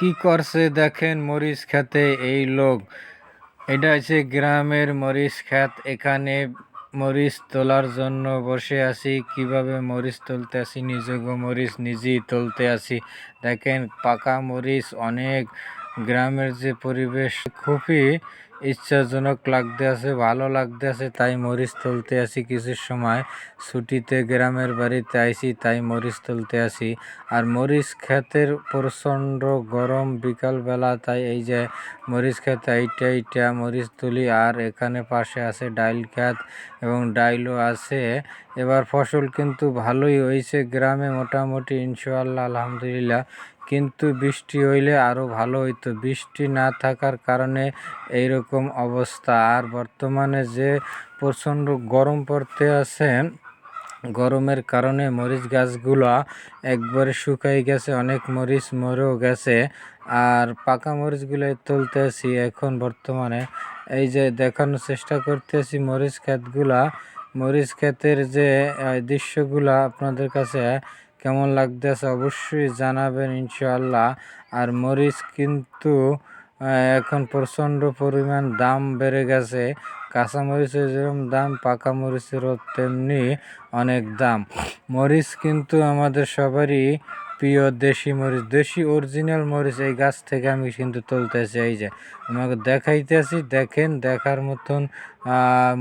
কি করছে দেখেন মরিচ খেতে এই লোক। এটা হচ্ছে গ্রামের মরিচ ক্ষেত। এখানে মরিচ তোলার জন্য বসে আছি। কীভাবে মরিচ তুলতে আসি নিজেকে মরিচ নিজেই তুলতে আসি দেখেন পাকা মরিচ অনেক। গ্রামের যে পরিবেশ খুবই ইচ্ছাজনক লাগতে আছে, ভালো লাগতে আছে, তাই মরিচ তুলতে আসি কিছু সময়। ছুটিতে গ্রামের বাড়িতে আইসি, তাই মরিচ তুলতে আসি। আর মরিচ ক্ষেতের প্রচণ্ড গরম বিকালবেলা, তাই এই যে মরিচ ক্ষেত, এইটা এইটা মরিচ তুলি। আর এখানে পাশে আছে ডাইল ক্ষেত এবং ডাইলও আছে। এবার ফসল কিন্তু ভালোই হয়েছে গ্রামে মোটামুটি, ইনশাআল্লাহ, আলহামদুলিল্লাহ। কিন্তু বৃষ্টি হইলে আরও ভালো হইতো। বৃষ্টি না থাকার কারণে এইরকম অবস্থা। আর বর্তমানে যে প্রচণ্ড গরম পড়তে আছে, গরমের কারণে মরিচ গাছগুলা একবারে শুকাই গেছে, অনেক মরিচ মরেও গেছে। আর পাকা মরিচগুলো তুলতেছি এখন বর্তমানে। এই যে দেখানোর চেষ্টা করতেছি মরিচ ক্ষেতগুলা। মরিচ ক্ষেতের যে দৃশ্যগুলা আপনাদের কাছে কেমন লাগতেছে অবশ্যই জানাবেন ইনশাল্লাহ আর মরিচ কিন্তু এখন প্রচণ্ড পরিমাণ দাম বেড়ে গেছে। কাঁচামরিচের যেরকম দাম, পাকা মরিচেরও তেমনি অনেক দাম। মরিচ কিন্তু আমাদের সবারই প্রিয় দেশি মরিচ, দেশি অরিজিনাল মরিচ এই গাছ থেকে আমি কিন্তু তুলতেছি। এই যে আমাকে দেখাইতেছি দেখেন, দেখার মতন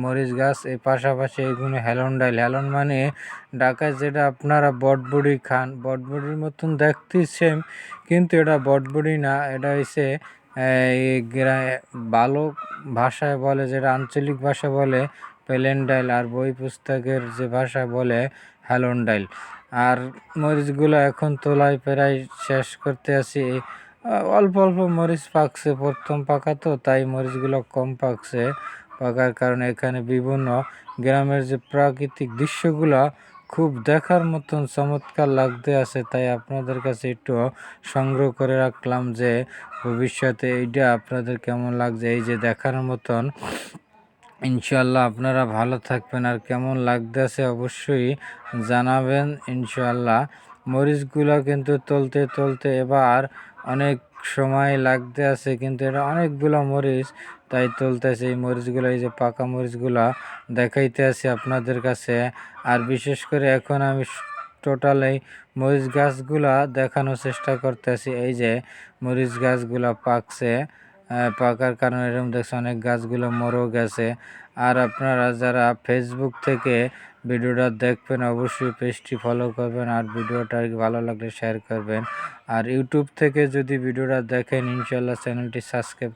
মরিচ গাছ। এই পাশাপাশি এইগুলো হেলন ডাইল। হেলন মানে ঢাকায় যেটা আপনারা বটবুড়ি খান। বটবুড়ির মতন দেখতেই সেম কিন্তু এটা বটবুড়ি না। এটা হচ্ছে ভালো ভাষায় বলে, যেটা আঞ্চলিক ভাষা বলে প্লেন ডাইল আর বই পুস্তকের যে ভাষা বলে হ্যালন ডাইল আর মরিচগুলো এখন তোলায় প্রায় শেষ করতে আসি অল্প অল্প মরিচ পাকছে, প্রথম পাকা তো, তাই মরিচগুলো কম পাকছে। পাকার কারণে এখানে বিভিন্ন গ্রামের যে প্রাকৃতিক দৃশ্যগুলো খুব দেখার মতন চমৎকার লাগতে আছে, তাই আপনাদের কাছে একটু সংগ্রহ করে রাখলাম যে ভবিষ্যতে এইটা আপনাদের কেমন লাগছে, এই যে দেখার মতন। ইনশাল্লাহ আপনারা ভালো থাকবেন, আর কেমন লাগতেছে অবশ্যই জানাবেন ইনশাল্লাহ মরিচগুলো কিন্তু তলতে তলতে এবার অনেক সময় লাগতে আছে, কিন্তু এটা অনেকগুলো মরিচ, তাই তুলতেছে। এই মরিচগুলো, এই যে পাকা মরিচগুলো দেখাইতে আছে আপনাদের কাছে। আর বিশেষ করে এখন আমি টোটাল এই মরিচ গাছগুলা দেখানোর চেষ্টা করতেছি। এই যে মরিচ গাছগুলা পাকছে। পাকার কারণে এরকম দেখছে অনেক গাছগুলো মরেও গেছে। আর আপনারা যারা ফেসবুক থেকে ভিডিওটা দেখবেন, অবশ্যই পেজটি ফলো করবেন আর ভিডিওটা ভালো লাগলে শেয়ার করবেন। আর ইউটিউব থেকে যদি ভিডিওটা দেখেন ইনশাল্লাহ চ্যানেলটি সাবস্ক্রাইব